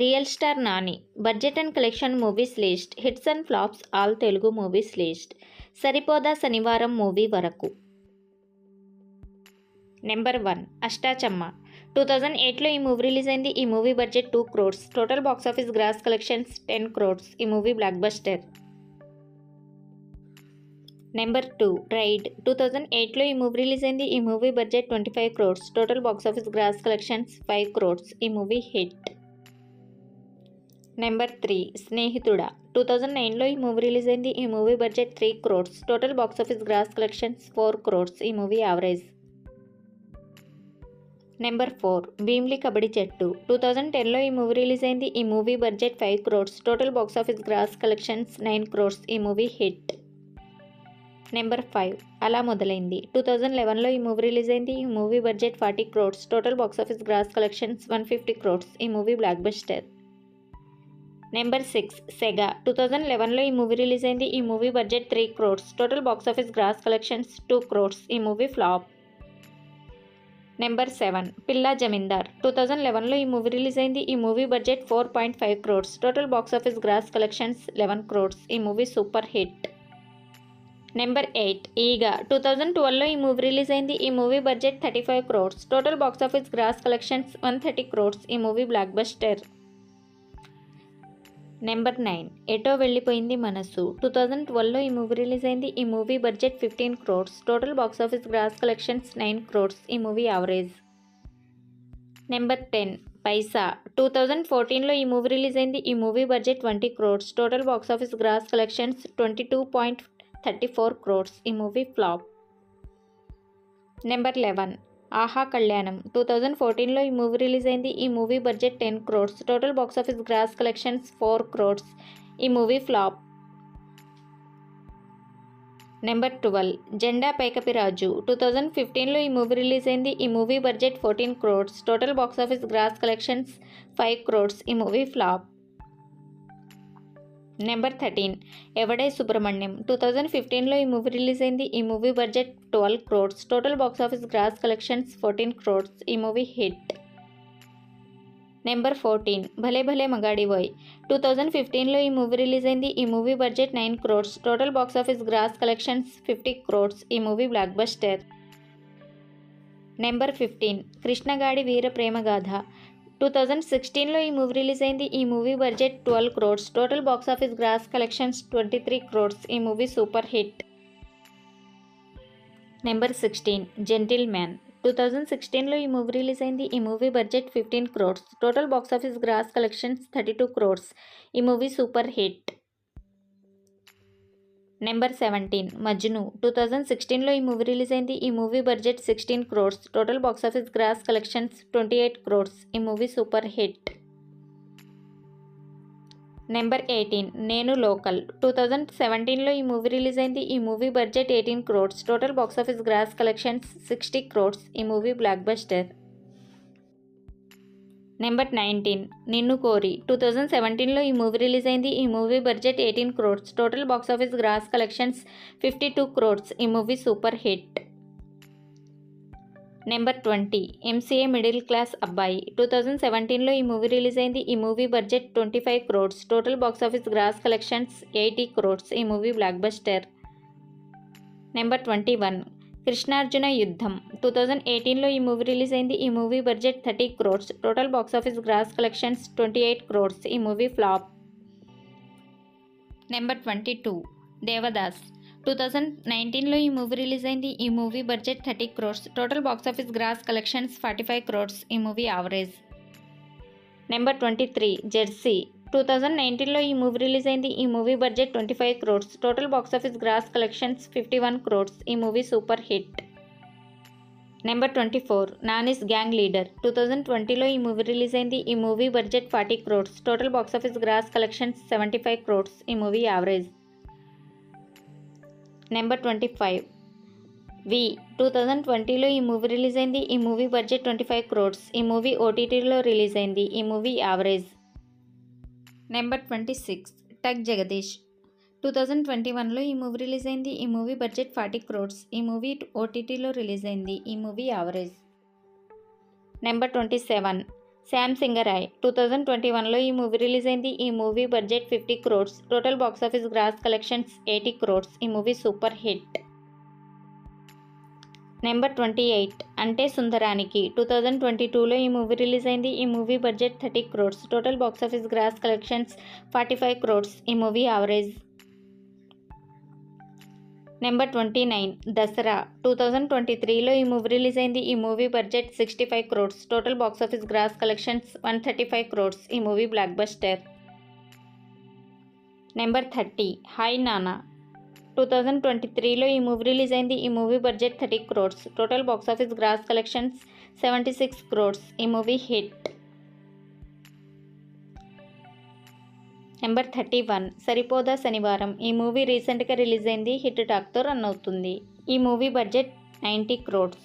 Real star Nani. Budget and collection movies list. Hits and flops all Telugu movies list. Saripodhaa Sanivaaram movie వరకు. Number one. Ashta Chamma two thousand ఎయిట్లో ఈ movie release అయింది. ఈ movie budget two crores. Total box office gross collections ten crores. ఈ movie blockbuster. Number two. Ride. Two thousand ఎయిట్లో ఈ movie release అయింది. ఈ movie budget twenty five crores. Total box office gross collections five crores. ఈ movie hit. Number three Snehituda. Two thousand నైన్లో ఈ movie release అయింది. ఈ movie budget three crores. Total box office gross collections four crores. ఈ movie average. Number four Bheemili Kabaddi Jattu. Two thousand టెన్లో ఈ movie release అయింది. ఈ movie budget five crores. Total box office gross collections nine crores. ఈ movie hit. Number five అలా మొదలైంది. Two thousand లెవెన్లో ఈ మూవీ రిలీజ్ అయింది. ఈ movie budget forty crores. Total box office gross collections one fifty crores. ఈ movie blockbuster. Number six Sega. Two thousand లెవెన్లో ఈ movie release అయింది. ఈ movie budget three crores. Total box office gross collections two crores. ఈ movie flop. Number seven పిల్లా జమీందార్. Two thousand లెవెన్లో ఈ movie release అయింది. ఈ movie budget four point five crores. Total box office gross collections eleven crores. ఈ movie super hit. Number eight Eega. Two thousand ట్వెల్వ్లో ఈ movie release అయింది. ఈ movie budget thirty five crores. Total box office gross collections one thirty crores. ఈ movie blockbuster. Number nine. Eto Vellipoyindhi Manasu. Two thousand ట్వెల్వ్లో ఈ movie release అయింది. ఈ movie budget fifteen crores. Total box office gross collections nine crores. ఈ movie average. Number ten. Paisa. Two thousand ఫోర్టీన్లో ఈ movie release అయింది. ఈ movie budget twenty crores. Total box office gross collections twenty two point thirty four crores. ఈ movie flop. Number eleven. ఆహా కళ్యాణం. Two thousand ఫోర్టీన్లో ఈ మూవీ రిలీజ్ అయింది. ఈ movie budget ten crores total box office gross collections four crores ఈ movie flop. Number twelve. Jenda Paikapi రాజు. Two thousand ఫిఫ్టీన్లో ఈ మూవీ రిలీజ్ అయింది. ఈ movie budget fourteen crores total box office gross collections five crores. ఈ movie flop. Number thirteen. Yevade Subrahmanyam? Two thousand ఫిఫ్టీన్లో ఈ movie release అయింది. ఈ movie budget twelve crores total box office gross collections fourteen crores ఈ movie hit. Number fourteen. Bhale Bhale మగాడి bye. Two thousand ఫిఫ్టీన్లో ఈ movie release అయింది. ఈ movie budget nine crores total box office gross collections fifty crores ఈ movie blockbuster. Number fifteen. Krishnagadi Veera Premagatha two thousand సిక్స్టీన్లో ఈ movie release అయింది. ఈ movie budget twelve crores total box office gross collections twenty three crores ఈ movie super hit number sixteen Gentleman two thousand సిక్స్టీన్లో ఈ movie release అయింది. ఈ movie budget fifteen crores total box office gross collections thirty two crores ఈ movie super hit number seventeen Majnu two thousand సిక్స్టీన్లో ఈ movie release అయింది. ఈ movie budget sixteen crores total box office gross collections twenty eight crores ఈ movie super hit number eighteen Nenu Local two thousand సెవెంటీన్లో ఈ movie release అయింది. ఈ movie budget eighteen crores total box office gross collections sixty crores ఈ movie blockbuster number nineteen. Ninnu Kori. Two thousand సెవెంటీన్లో ఈ movie release అయింది. ఈ movie budget eighteen crores total box office gross collections fifty two crores ఈ movie super hit. Number twenty. MCA middle class Abbayi. Two thousand సెవెంటీన్లో ఈ movie release అయింది. ఈ movie budget twenty five crores total box office gross collections eighty crores ఈ movie blockbuster. Number twenty one. Krishnarjuna Yuddham. Two thousand ఎయిటీన్లో ఈ movie release అయింది. ఈ movie budget thirty crores total box office gross collections twenty eight crores ఈ movie flop. Number twenty two Devadas two thousand నైన్టీన్లో ఈ movie release అయింది. ఈ movie budget thirty crores total box office gross collections forty five crores ఈ movie average number twenty three Jersey two thousand నైన్టీన్లో ఈ movie release అయింది ఈ movie budget twenty five crores total box office gross collections fifty one crores ఈ movie super hit number twenty four Nani's gang leader two thousand ట్వంటీలో ఈ movie release అయింది ఈ movie budget forty crores total box office gross collections seventy five crores ఈ movie average number twenty five V two thousand ట్వంటీలో ఈ movie release అయింది ఈ movie budget twenty five crores ఈ మూవీ ఓటీటీలో రిలీజ్ అయింది ఈ movie average number twenty six Tuck Jagadish. Two thousand twenty వన్లో ఈ మూవీ రిలీజ్ అయింది. ఈ మూవీ బడ్జెట్ ఫార్టీ క్రోర్స్. ఈ మూవీ ఓటీటీలో రిలీజ్ అయింది. ఈ movie average. Number twenty seven Shyam Singha Roy. Two thousand twenty వన్లో ఈ మూవీ రిలీజ్ అయింది. ఈ movie budget fifty crores total box office gross collections eighty crores ఈ movie super hit. Number twenty eight Ante Sundaraniki. Two thousand twenty టూలో ఈ movie release అయింది. ఈ movie budget thirty crores total box office gross collections forty five crores ఈ movie average number twenty nine Dasara. Two thousand twenty త్రీలో ఈ movie release అయింది. ఈ movie budget sixty five crores total box office gross collections one thirty five crores ఈ movie blockbuster. Number thirty Hi Nanna. Two thousand twenty త్రీలో ఈ movie release అయింది. ఈ movie budget thirty crores total box office gross collections seventy six crores ఈ movie hit. Number thirty one. Saripodhaa Sanivaaram. ఈ movie రీసెంట్గా release అయింది. Hit టాక్తో run అవుతుంది. ఈ మూవీ బడ్జెట్ నైంటీ క్రోడ్స్